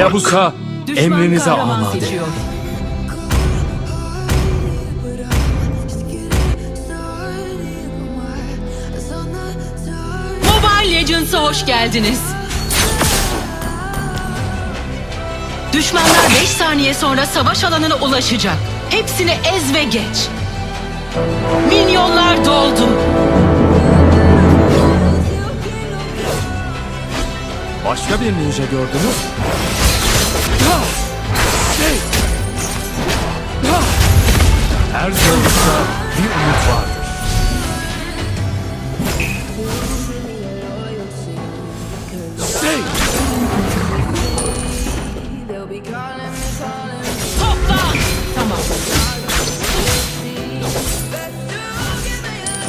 Hayabusa Düşman emrinize kahraman amade. seçiyor. Mobile Legends'a hoş geldiniz. Düşmanlar 5 saniye sonra savaş alanına ulaşacak. Hepsini ez ve geç. Minyonlar doldu. Başka bir ninja gördünüz? Her zorlukta bir umut vardır. Toplan. Tamam.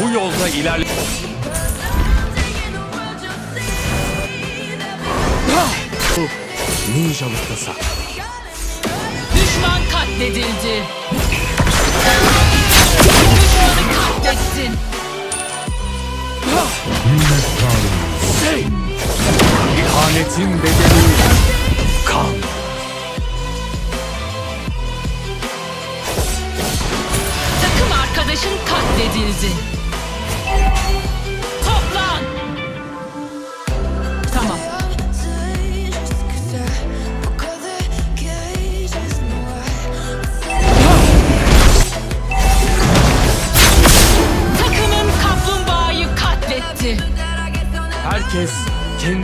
Bu yolda ilerle... Bu ninjalıkta saklı. İhanetin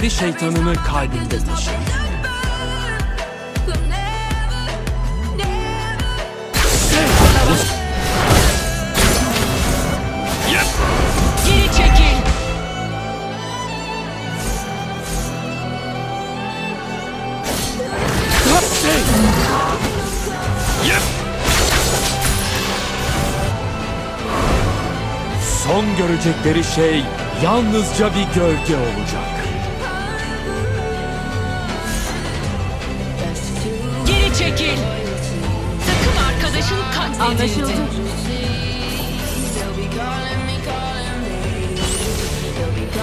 kendi şeytanını kalbinde taşır. Geri çekil. Son görecekleri şey yalnızca bir gölge olacak.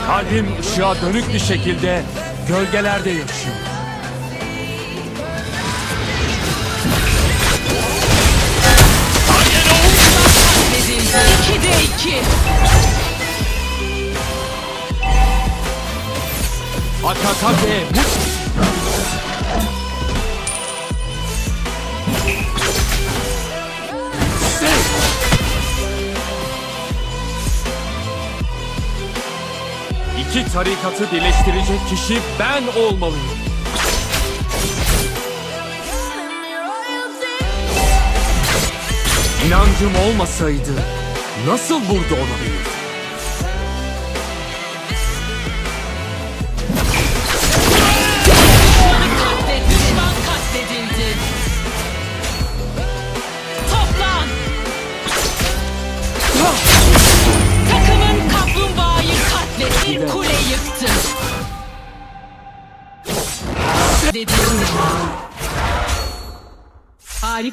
Kalbim ışığa dönük bir şekilde gölgelerde yaşıyor. Katledildi. 2'de 2. Akakake bu İki tarikatı birleştirecek kişi ben olmalıyım. İnancım olmasaydı nasıl burada olabilirdim?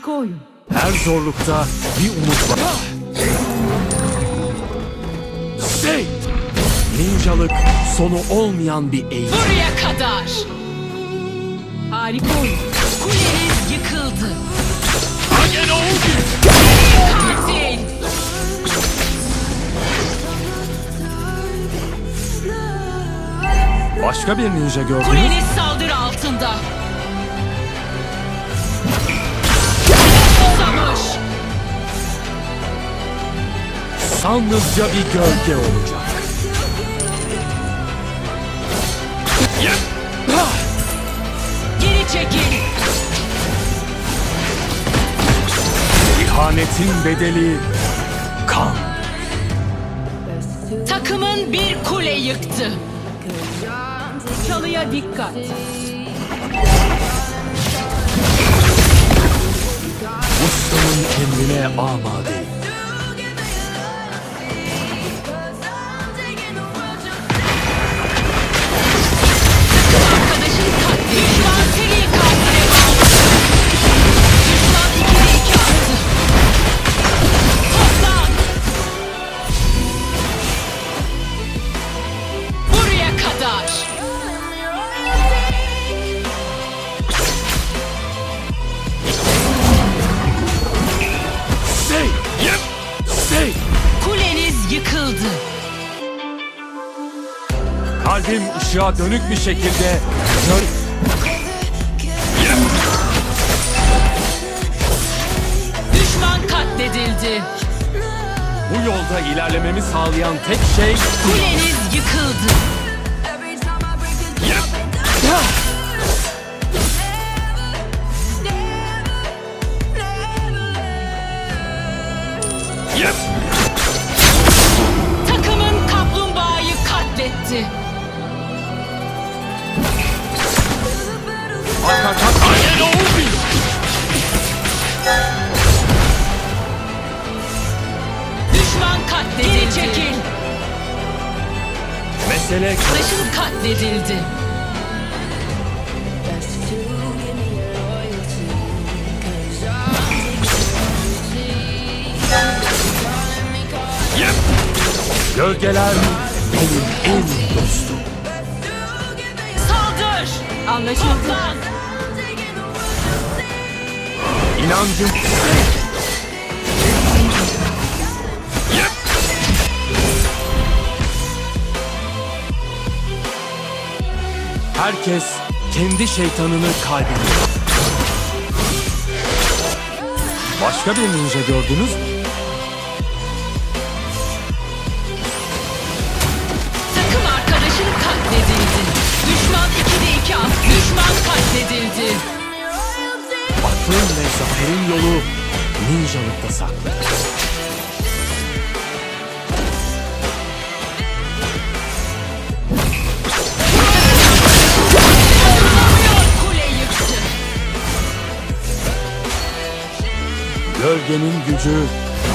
Harika oyun. Her zorlukta bir umut var. Şey! Ninjalık sonu olmayan bir eğitim. Buraya kadar. Harika oyun. Kuleniz yıkıldı. Katil. Başka bir ninja gördünüz. Kuleniz saldırı altında. Yalnızca bir gölge olacak. Geri çekil. İhanetin bedeli kan. Takımın bir kule yıktı. Çalıya dikkat. Ustanın emrine amadeyim. Kalbim ışığa dönük bir şekilde gör... Düşman katledildi. Bu yolda ilerlememi sağlayan tek şey Kuleniz yıkıldı. Mesele Arkadaşın katledildi. gölgeler benim en dostum. Saldır. Anlaşıldı. İnancım Herkes kendi şeytanını kalbinde. Başka bir ninja gördünüz mü? Takım arkadaşın katledildi. Düşman 2'de 2 at. Düşman katledildi. Aklın ve zaferin yolu ninjalıkta saklı. Gölgenin gücü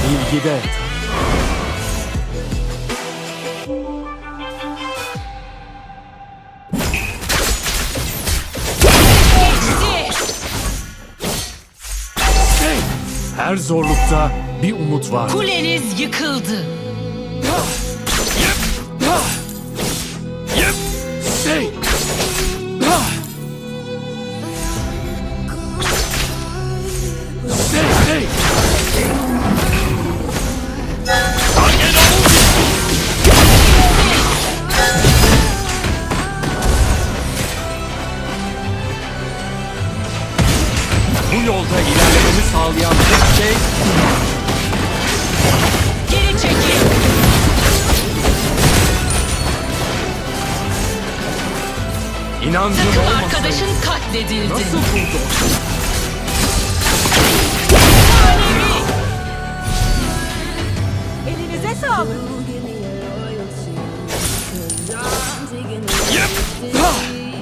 bilgide. Her zorlukta bir umut var. Kuleniz yıkıldı. İnancım Takım olmasaydı arkadaşın katledildi. nasıl buldu? Elinize sağlık.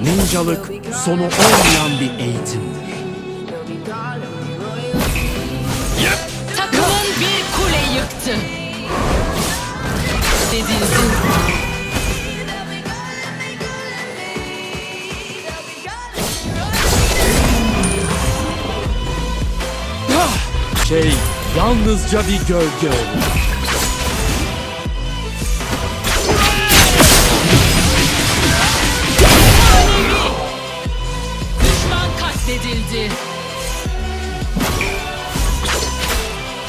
Ninjalık sonu olmayan bir eğitimdir. Takımın bir kule yıktı. Dedildi. Şey yalnızca bir gölge olur. Düşman katledildi.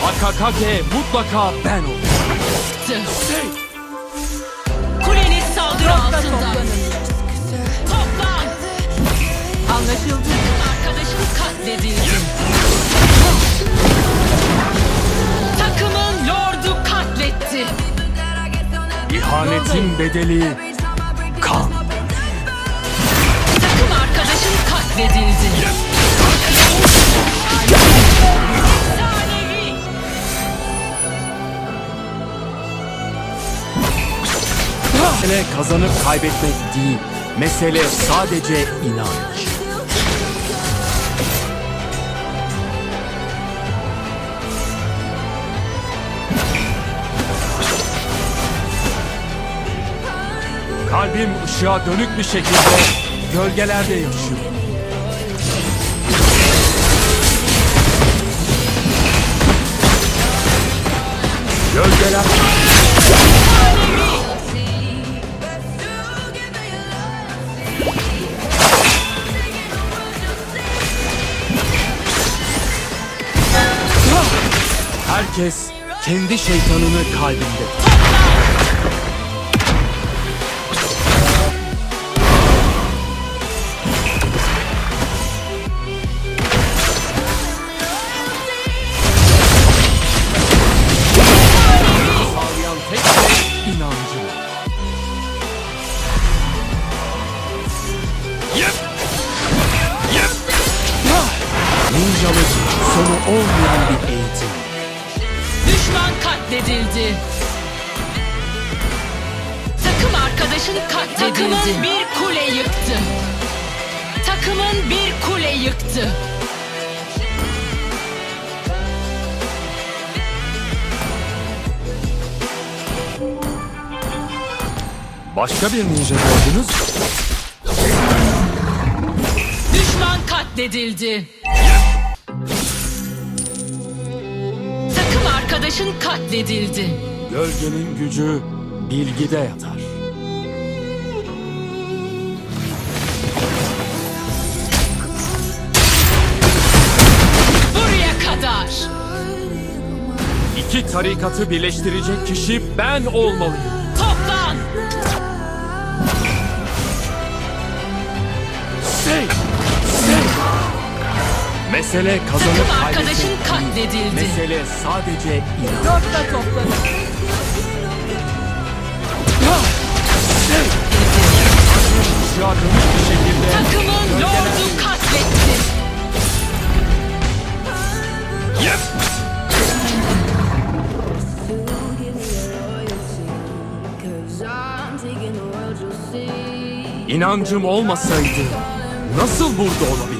Akakage mutlaka ben olurum. Şey! Kuleniz saldırı altında. toplanın. Toplan. Anlaşıldı. Arkadaşın katledildi. Takımın lordu katletti. İhanetin bedeli kan. Takım arkadaşın katledildi. Mesele kazanıp kaybetmek değil. Mesele sadece inanç. Kalbim ışığa dönük bir şekilde gölgelerde yaşıyor. Gölgeler Herkes kendi şeytanını kalbinde. Ninjalık sonu olmayan bir eğitim. Düşman katledildi. Takım arkadaşın katledildi. Takımın bir kule yıktı. Takımın bir kule yıktı. Başka bir ninja gördünüz mü? Düşman katledildi. Arkadaşın katledildi. Gölgenin gücü bilgide yatar. Buraya kadar. İki tarikatı birleştirecek kişi ben olmalıyım. Toplan. Şey! Mesele kazanıp Takım arkadaşın katledildi. Mesele sadece inan. Dörtle toplanın. Dönük bir şekilde Takımın lordu katletti. Yep! İnancım olmasaydı nasıl burada olabilirdim?